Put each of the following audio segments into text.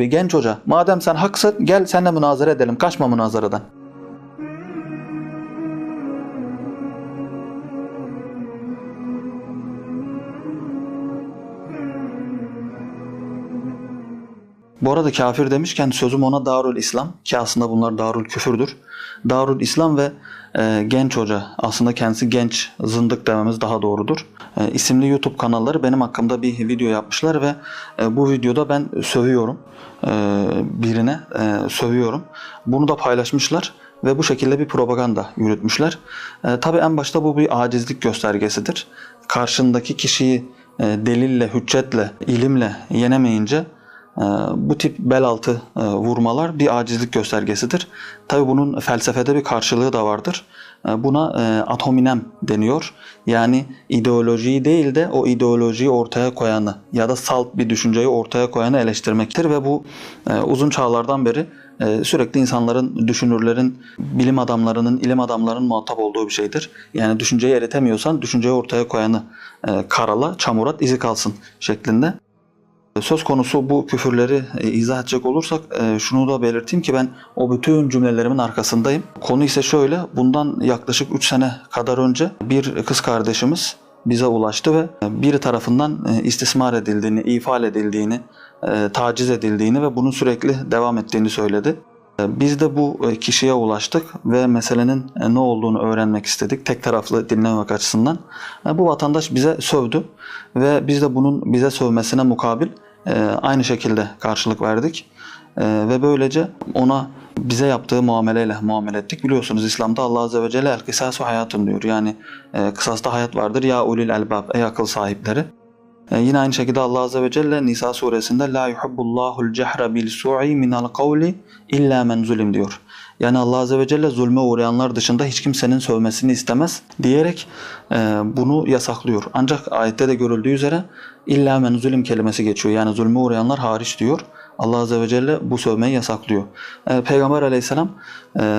gibi genç hoca madem sen haksın gel seninle münazara edelim kaçma münazaradan. Bu arada kafir demişken sözüm ona Darül İslam ki aslında bunlar Darül Küfürdür. Darül İslam ve e, genç hoca aslında kendisi genç zındık dememiz daha doğrudur. E, isimli YouTube kanalları benim hakkımda bir video yapmışlar ve e, bu videoda ben sövüyorum e, birine e, sövüyorum. Bunu da paylaşmışlar ve bu şekilde bir propaganda yürütmüşler. E, tabii en başta bu bir acizlik göstergesidir. Karşındaki kişiyi e, delille, hüccetle, ilimle yenemeyince bu tip bel altı e, vurmalar bir acizlik göstergesidir. Tabi bunun felsefede bir karşılığı da vardır. Ee, buna e, atominem deniyor. Yani ideolojiyi değil de o ideolojiyi ortaya koyanı ya da salt bir düşünceyi ortaya koyanı eleştirmektir ve bu e, uzun çağlardan beri sürekli insanların, düşünürlerin, bilim adamlarının, ilim adamlarının muhatap olduğu bir şeydir. Yani düşünceyi eritemiyorsan düşünceyi ortaya koyanı karala, çamurat, izi kalsın şeklinde. Söz konusu bu küfürleri e, izah edecek olursak e, şunu da belirteyim ki ben o bütün cümlelerimin arkasındayım. Konu ise şöyle, bundan yaklaşık 3 sene kadar önce bir kız kardeşimiz bize ulaştı ve biri tarafından e, istismar edildiğini, ifade edildiğini, taciz edildiğini ve bunun sürekli devam ettiğini söyledi. Biz de bu kişiye ulaştık ve meselenin ne olduğunu öğrenmek istedik. Tek taraflı dinlemek açısından. Bu vatandaş bize sövdü ve biz de bunun bize sövmesine mukabil aynı şekilde karşılık verdik. Ve böylece ona bize yaptığı muameleyle muamele ettik. Biliyorsunuz İslam'da Allah Azze ve Celle el kısasu hayatın diyor. Yani kısasta hayat vardır ya ulil elbab ey akıl sahipleri. E, yine aynı şekilde Allah Azze ve Celle Nisa suresinde La yuhibbullahul cehre bil su'i minal kavli illa men zulim diyor. Yani Allah Azze ve Celle zulme uğrayanlar dışında hiç kimsenin sövmesini istemez diyerek e, bunu yasaklıyor. Ancak ayette de görüldüğü üzere illa men zulim kelimesi geçiyor. Yani zulme uğrayanlar hariç diyor. Allah Azze ve Celle bu sövmeyi yasaklıyor. E, Peygamber Aleyhisselam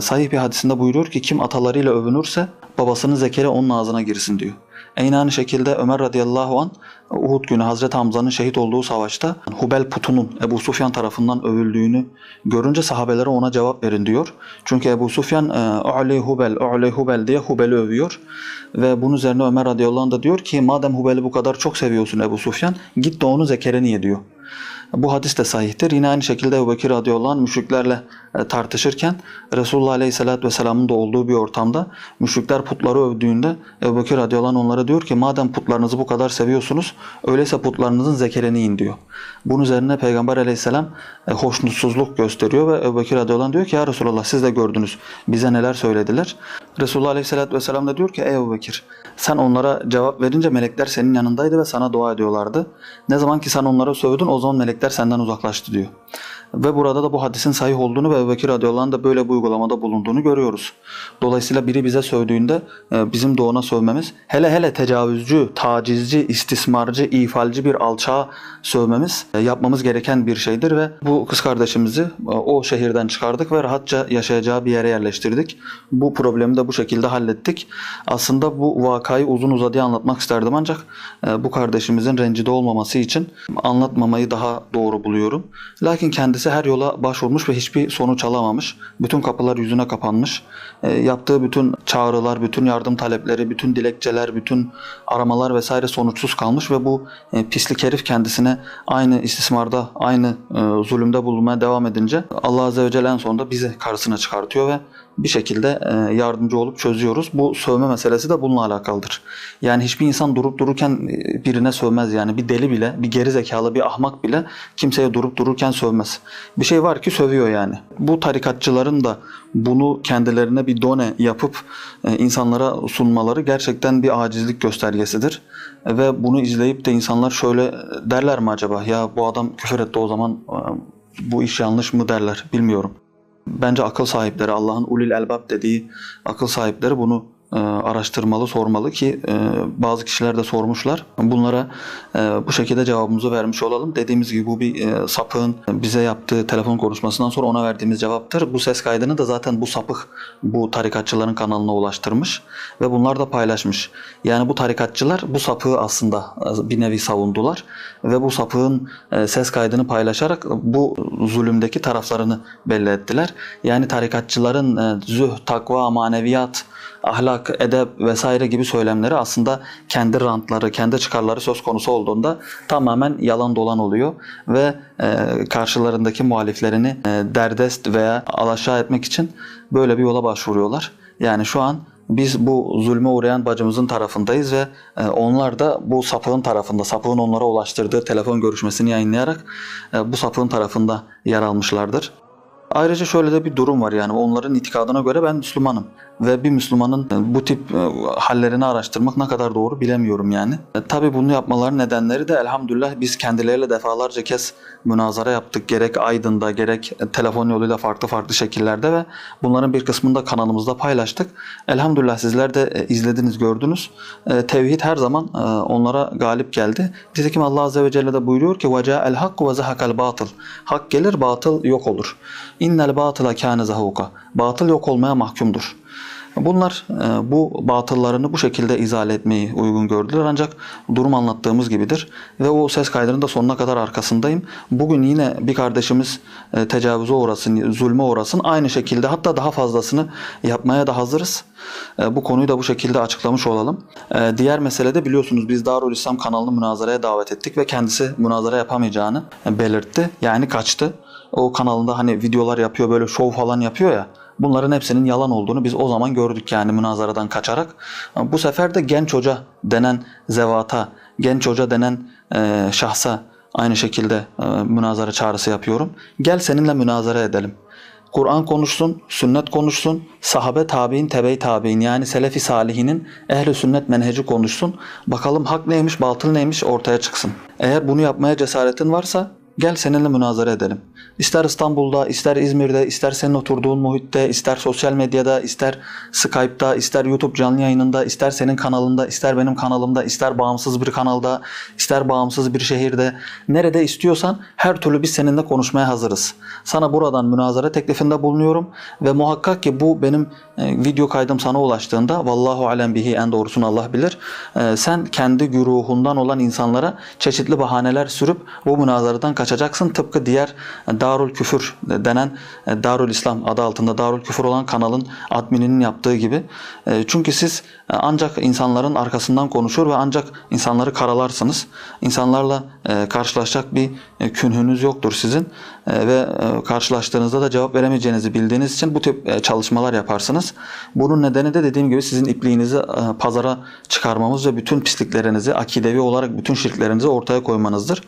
sahih bir hadisinde buyuruyor ki kim atalarıyla övünürse babasının zekeri onun ağzına girsin diyor. Aynı aynı şekilde Ömer radıyallahu an Uhud günü Hazreti Hamza'nın şehit olduğu savaşta Hubel putunun Ebu Sufyan tarafından övüldüğünü görünce sahabelere ona cevap verin diyor. Çünkü Ebu Sufyan "U'li Hubel, U'li Hubel" diye Hubel'i övüyor. Ve bunun üzerine Ömer radıyallahu anh da diyor ki madem Hubel'i bu kadar çok seviyorsun Ebu Sufyan git de onu zekereni ye diyor. Bu hadis de sahihtir. Yine aynı şekilde Ebu Bekir radıyallahu anh müşriklerle tartışırken Resulullah aleyhissalatü vesselamın da olduğu bir ortamda müşrikler putları övdüğünde Ebu Bekir radıyallahu onlara diyor ki madem putlarınızı bu kadar seviyorsunuz öyleyse putlarınızın zekereni yiyin diyor. Bunun üzerine Peygamber aleyhisselam e, hoşnutsuzluk gösteriyor ve Ebu Bekir radıyallahu diyor ki ya Resulullah siz de gördünüz bize neler söylediler. Resulullah aleyhissalatü vesselam da diyor ki ey Ebu Bekir sen onlara cevap verince melekler senin yanındaydı ve sana dua ediyorlardı. Ne zaman ki sen onlara sövdün o zaman melekler senden uzaklaştı diyor. Ve burada da bu hadisin sahih olduğunu ve Bekir radıyallahu da böyle bir uygulamada bulunduğunu görüyoruz. Dolayısıyla biri bize sövdüğünde e, bizim de ona sövmemiz, hele hele tecavüzcü, tacizci, istismarcı, ifalci bir alçağa sövmemiz e, yapmamız gereken bir şeydir ve bu kız kardeşimizi e, o şehirden çıkardık ve rahatça yaşayacağı bir yere yerleştirdik. Bu problemi de bu şekilde hallettik. Aslında bu vakayı uzun uzadıya anlatmak isterdim ancak bu kardeşimizin rencide olmaması için anlatmamayı daha doğru buluyorum. Lakin kendisi Kendisi her yola başvurmuş ve hiçbir sonuç alamamış. Bütün kapılar yüzüne kapanmış. E, yaptığı bütün çağrılar, bütün yardım talepleri, bütün dilekçeler, bütün aramalar vesaire sonuçsuz kalmış ve bu e, pislik herif kendisine aynı istismarda, aynı e, zulümde bulunmaya devam edince Allah Azze ve Celle en sonunda bizi karşısına çıkartıyor ve bir şekilde e, yardımcı olup çözüyoruz. Bu sövme meselesi de bununla alakalıdır. Yani hiçbir insan durup dururken e, birine sövmez yani. Bir deli bile, bir geri zekalı, bir ahmak bile kimseye durup dururken sövmez. Bir şey var ki sövüyor yani. Bu tarikatçıların da bunu kendilerine bir done yapıp e, insanlara sunmaları gerçekten bir acizlik göstergesidir. Ve bunu izleyip de insanlar şöyle derler mi acaba? Ya bu adam küfür etti o zaman bu iş yanlış mı derler bilmiyorum. Bence akıl sahipleri, Allah'ın ulil elbab dediği akıl sahipleri bunu araştırmalı, sormalı ki e, bazı kişiler de sormuşlar. Bunlara e, bu şekilde cevabımızı vermiş olalım. Dediğimiz gibi bu bir e, sapığın bize yaptığı telefon konuşmasından sonra ona verdiğimiz cevaptır. Bu ses kaydını da zaten bu sapık bu tarikatçıların kanalına ulaştırmış ve bunlar da paylaşmış. Yani bu tarikatçılar bu sapığı aslında e, bir nevi savundular ve bu sapığın e, ses kaydını paylaşarak bu zulümdeki taraflarını belli ettiler. Yani tarikatçıların e, züh, takva, maneviyat, ahlak, edep vesaire gibi söylemleri aslında kendi rantları, kendi çıkarları söz konusu olduğunda tamamen yalan dolan oluyor ve e, karşılarındaki muhaliflerini e, derdest veya alaşağı etmek için böyle bir yola başvuruyorlar. Yani şu an biz bu zulme uğrayan bacımızın tarafındayız ve e, onlar da bu sapığın tarafında, sapığın onlara ulaştırdığı telefon görüşmesini yayınlayarak bu sapığın tarafında yer almışlardır. Ayrıca şöyle de bir durum var yani onların itikadına göre ben Müslümanım ve bir Müslümanın e, bu tip e, hallerini araştırmak ne kadar doğru bilemiyorum yani. E, Tabi bunu yapmaların nedenleri de elhamdülillah biz kendileriyle defalarca kez münazara yaptık. Gerek Aydın'da gerek telefon yoluyla farklı farklı şekillerde ve bunların bir kısmını da kanalımızda paylaştık. Elhamdülillah sizler de e, izlediniz, gördünüz. E, Tevhid her zaman e, onlara galip geldi. Nitekim Allah Azze ve Celle de buyuruyor ki وَجَاءَ الْحَقُّ وَزَهَكَ الْبَاطِلِ Hak gelir, batıl yok olur. İnnel batıla kâne zahuka. Batıl yok olmaya mahkumdur. Bunlar e, bu batıllarını bu şekilde izale etmeyi uygun gördüler ancak durum anlattığımız gibidir ve o ses kaydının da sonuna kadar arkasındayım. Bugün yine bir kardeşimiz e, tecavüze uğrasın, zulme uğrasın aynı şekilde hatta daha fazlasını yapmaya da hazırız. E, Bu konuyu da bu şekilde açıklamış olalım. Diğer mesele de biliyorsunuz biz Darül İslam kanalını münazaraya davet ettik ve kendisi münazara yapamayacağını belirtti. Yani kaçtı. O kanalında hani videolar yapıyor böyle şov falan yapıyor ya. Bunların hepsinin yalan olduğunu biz o zaman gördük yani münazaradan kaçarak. Bu sefer de genç hoca denen zevata, genç hoca denen e, şahsa aynı şekilde e, münazara çağrısı yapıyorum. Gel seninle münazara edelim. Kur'an konuşsun, sünnet konuşsun, sahabe tabi'in, tebe tabi'in yani selefi salihinin ehli sünnet menheci konuşsun. Bakalım hak neymiş, batıl neymiş ortaya çıksın. Eğer bunu yapmaya cesaretin varsa gel seninle münazara edelim. İster İstanbul'da, ister İzmir'de, ister senin oturduğun muhitte, ister sosyal medyada, ister Skype'da, ister YouTube canlı yayınında, ister senin kanalında, ister benim kanalımda, ister bağımsız bir kanalda, ister bağımsız bir şehirde, nerede istiyorsan her türlü biz seninle konuşmaya hazırız. Sana buradan münazara teklifinde bulunuyorum ve muhakkak ki bu benim e, video kaydım sana ulaştığında vallahu alem bihi en doğrusunu Allah bilir. e, sen kendi güruhundan olan insanlara çeşitli bahaneler sürüp bu münazaradan kaçacaksın. Tıpkı diğer Darul Küfür denen e, Darul İslam adı altında Darul Küfür olan kanalın admininin yaptığı gibi. E, Çünkü siz e, ancak insanların arkasından konuşur ve ancak insanları karalarsınız. İnsanlarla karşılaşacak bir künhünüz yoktur sizin ve e, karşılaştığınızda da cevap veremeyeceğinizi bildiğiniz için bu tip e, çalışmalar yaparsınız. Bunun nedeni de dediğim gibi sizin ipliğinizi e, pazara çıkarmamız ve bütün pisliklerinizi, akidevi olarak bütün şirklerinizi ortaya koymanızdır.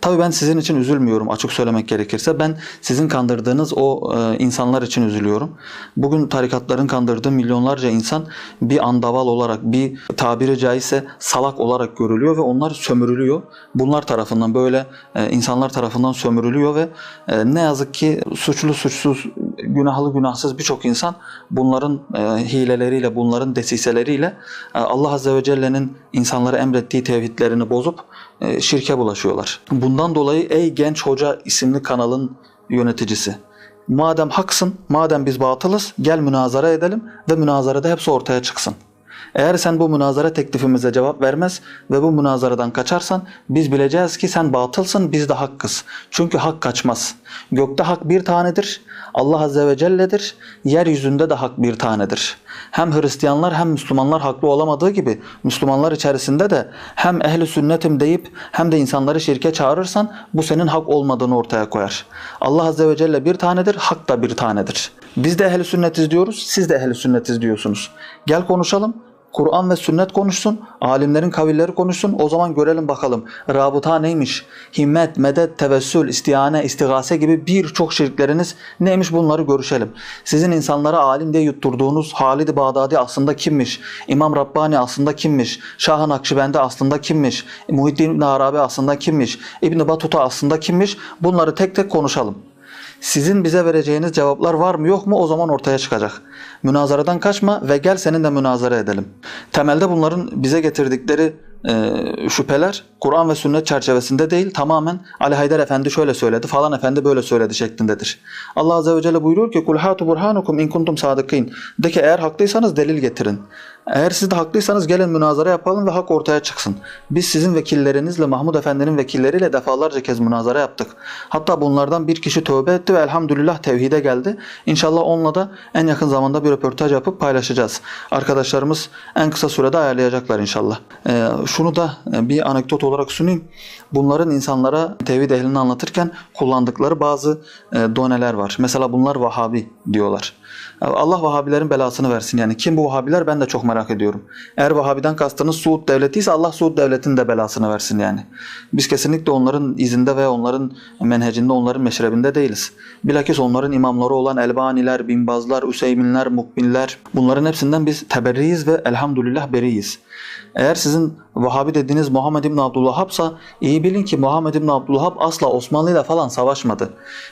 Tabii ben sizin için üzülmüyorum açık söylemek gerekirse. Ben sizin kandırdığınız o e, insanlar için üzülüyorum. Bugün tarikatların kandırdığı milyonlarca insan bir andaval olarak, bir tabiri caizse salak olarak görülüyor ve onlar sömürülüyor. Bunlar tarafından böyle e, insanlar tarafından sömürülüyor ve e, ne yazık ki suçlu suçsuz, günahlı günahsız birçok insan bunların e, hileleriyle, bunların desiseleriyle e, Allah Azze ve Celle'nin insanlara emrettiği tevhidlerini bozup e, şirke bulaşıyorlar. Bundan dolayı ey genç hoca isimli kanalın yöneticisi madem haksın, madem biz batılız gel münazara edelim ve münazarada hepsi ortaya çıksın. Eğer sen bu münazara teklifimize cevap vermez ve bu münazaradan kaçarsan biz bileceğiz ki sen batılsın biz de hakkız. Çünkü hak kaçmaz. Gökte hak bir tanedir. Allah Azze ve Celle'dir. Yeryüzünde de hak bir tanedir. Hem Hristiyanlar hem Müslümanlar haklı olamadığı gibi Müslümanlar içerisinde de hem ehli sünnetim deyip hem de insanları şirke çağırırsan bu senin hak olmadığını ortaya koyar. Allah Azze ve Celle bir tanedir, hak da bir tanedir. Biz de ehli sünnetiz diyoruz, siz de ehli sünnetiz diyorsunuz. Gel konuşalım. Kur'an ve sünnet konuşsun, alimlerin kavilleri konuşsun. O zaman görelim bakalım rabıta neymiş? Himmet, medet, tevessül, istihane, istigase gibi birçok şirkleriniz neymiş bunları görüşelim. Sizin insanlara alim diye yutturduğunuz Halid-i Bağdadi aslında kimmiş? İmam Rabbani aslında kimmiş? Şah-ı Nakşibendi aslında kimmiş? Muhiddin İbn Arabi aslında kimmiş? İbn Batuta aslında kimmiş? Bunları tek tek konuşalım. Sizin bize vereceğiniz cevaplar var mı yok mu o zaman ortaya çıkacak. Münazaradan kaçma ve gel senin de münazara edelim. Temelde bunların bize getirdikleri e, şüpheler Kur'an ve sünnet çerçevesinde değil tamamen Ali Haydar Efendi şöyle söyledi falan efendi böyle söyledi şeklindedir. Allah Azze ve Celle buyuruyor ki kul hatu burhanukum in kuntum sadıkîn. De ki eğer haklıysanız delil getirin. Eğer siz de haklıysanız gelin münazara yapalım ve hak ortaya çıksın. Biz sizin vekillerinizle Mahmud Efendi'nin vekilleriyle defalarca kez münazara yaptık. Hatta bunlardan bir kişi tövbe etti ve elhamdülillah tevhide geldi. İnşallah onunla da en yakın zamanda bir röportaj yapıp paylaşacağız. Arkadaşlarımız en kısa sürede ayarlayacaklar inşallah. Ee, şunu da e, bir anekdot olarak sunayım. Bunların insanlara tevhid ehlini anlatırken kullandıkları bazı e, doneler var. Mesela bunlar Vahabi diyorlar. Allah Vahabilerin belasını versin. Yani kim bu Vahabiler ben de çok merak ediyorum. Eğer Vahabiden kastınız Suud devleti ise Allah Suud devletinin de belasını versin yani. Biz kesinlikle onların izinde ve onların menhecinde, onların meşrebinde değiliz. Bilakis onların imamları olan Elbaniler, Binbazlar, Üseyminler, Mukbinler bunların hepsinden biz teberriyiz ve elhamdülillah beriyiz. Eğer sizin Vahabi dediğiniz Muhammed İbn Abdülvahhab'sa iyi bilin ki Muhammed İbn Abdülvahhab asla Osmanlı ile falan savaşmadı.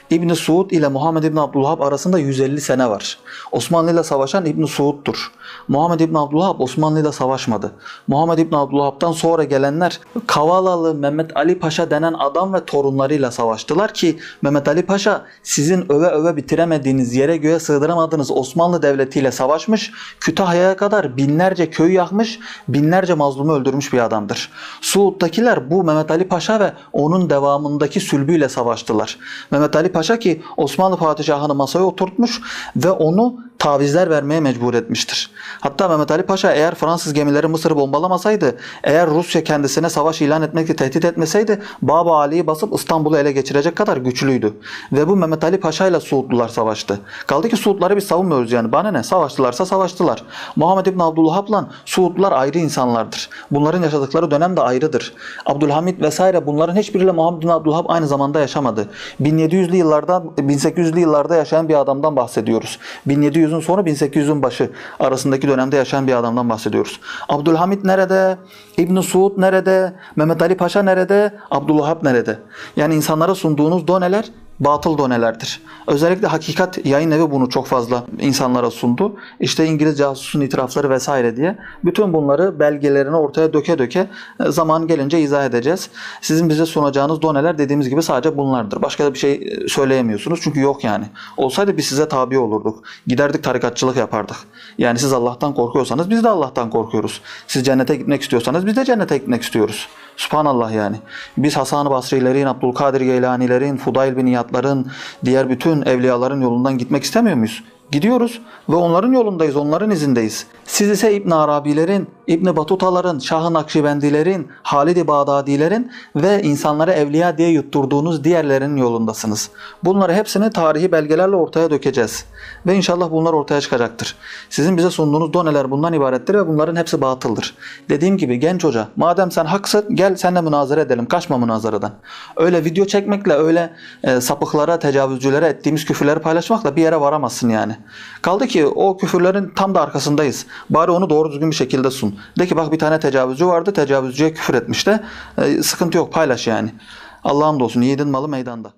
İbn Suud ile Muhammed İbn Abdülvahhab arasında 150 sene var. Osmanlı ile savaşan İbn Suud'dur. Muhammed İbn Abdülvahhab Osmanlı ile savaşmadı. Muhammed İbn Abdülvahhab'dan sonra gelenler Kavalalı Mehmet Ali Paşa denen adam ve torunlarıyla savaştılar ki Mehmet Ali Paşa sizin öve öve bitiremediğiniz yere göğe sığdıramadığınız Osmanlı Devleti ile savaşmış, Kütahya'ya kadar binlerce köy yakmış, binlerce mazlumu öldürmüş bir adamdır. Suud'dakiler bu Mehmet Ali Paşa ve onun devamındaki sülbüyle savaştılar. Mehmet Ali Paşa ki Osmanlı padişahını masaya oturtmuş ve onu tavizler vermeye mecbur etmiştir. Hatta Mehmet Ali Paşa eğer Fransız gemileri Mısır'ı bombalamasaydı, eğer Rusya kendisine savaş ilan etmekle tehdit etmeseydi Baba Ali'yi basıp İstanbul'u ele geçirecek kadar güçlüydü. Ve bu Mehmet Ali Paşa ile Suudlular savaştı. Kaldı ki Suudları biz savunmuyoruz yani. Bana ne? Savaştılarsa savaştılar. Muhammed İbn Abdülvahhab'la Suudlular ayrı insanlardır. Bunların yaşadıkları dönem de ayrıdır. Abdülhamit vesaire bunların hiçbiriyle Muhammed İbn Abdülvahhab aynı zamanda yaşamadı. 1700'lü yıllarda 1800'lü yıllarda yaşayan bir adamdan bahsediyoruz. 1700'ün sonu 1800'ün başı arasındaki dönemde yaşayan bir adamdan bahsediyoruz. Abdülhamit nerede? İbn Suud nerede? Mehmet Ali Paşa nerede? Abdülvahhab nerede? Yani insanlara sunduğunuz doneler batıl donelerdir. Özellikle Hakikat Yayın Evi bunu çok fazla insanlara sundu. İşte İngiliz casusun itirafları vesaire diye. Bütün bunları belgelerini ortaya döke döke e, zaman gelince izah edeceğiz. Sizin bize sunacağınız doneler dediğimiz gibi sadece bunlardır. Başka da bir şey e, söyleyemiyorsunuz çünkü yok yani. Olsaydı biz size tabi olurduk. Giderdik tarikatçılık yapardık. Yani siz Allah'tan korkuyorsanız biz de Allah'tan korkuyoruz. Siz cennete gitmek istiyorsanız biz de cennete gitmek istiyoruz. Subhanallah yani. Biz Hasan-ı Basri'lerin, Abdülkadir Geylani'lerin, Fudayl bin İyad'ların, diğer bütün evliyaların yolundan gitmek istemiyor muyuz? Gidiyoruz ve onların yolundayız, onların izindeyiz. Siz ise İbn Arabilerin, İbn Batutaların, Şah-ı Nakşibendilerin, Halid-i Bağdadilerin ve insanlara evliya diye yutturduğunuz diğerlerinin yolundasınız. Bunları hepsini tarihi belgelerle ortaya dökeceğiz. Ve inşallah bunlar ortaya çıkacaktır. Sizin bize sunduğunuz doneler bundan ibarettir ve bunların hepsi batıldır. Dediğim gibi genç hoca, madem sen haksın gel senle münazara edelim. Kaçma münazaradan. Öyle video çekmekle, öyle e, sapıklara, tecavüzcülere ettiğimiz küfürleri paylaşmakla bir yere varamazsın yani. Kaldı ki o küfürlerin tam da arkasındayız. Bari onu doğru düzgün bir şekilde sun. De ki bak bir tane tecavüzcü vardı, tecavüzcüye küfür etmiş de. E, sıkıntı yok paylaş yani. Allah'ım olsun yiğidin malı meydanda.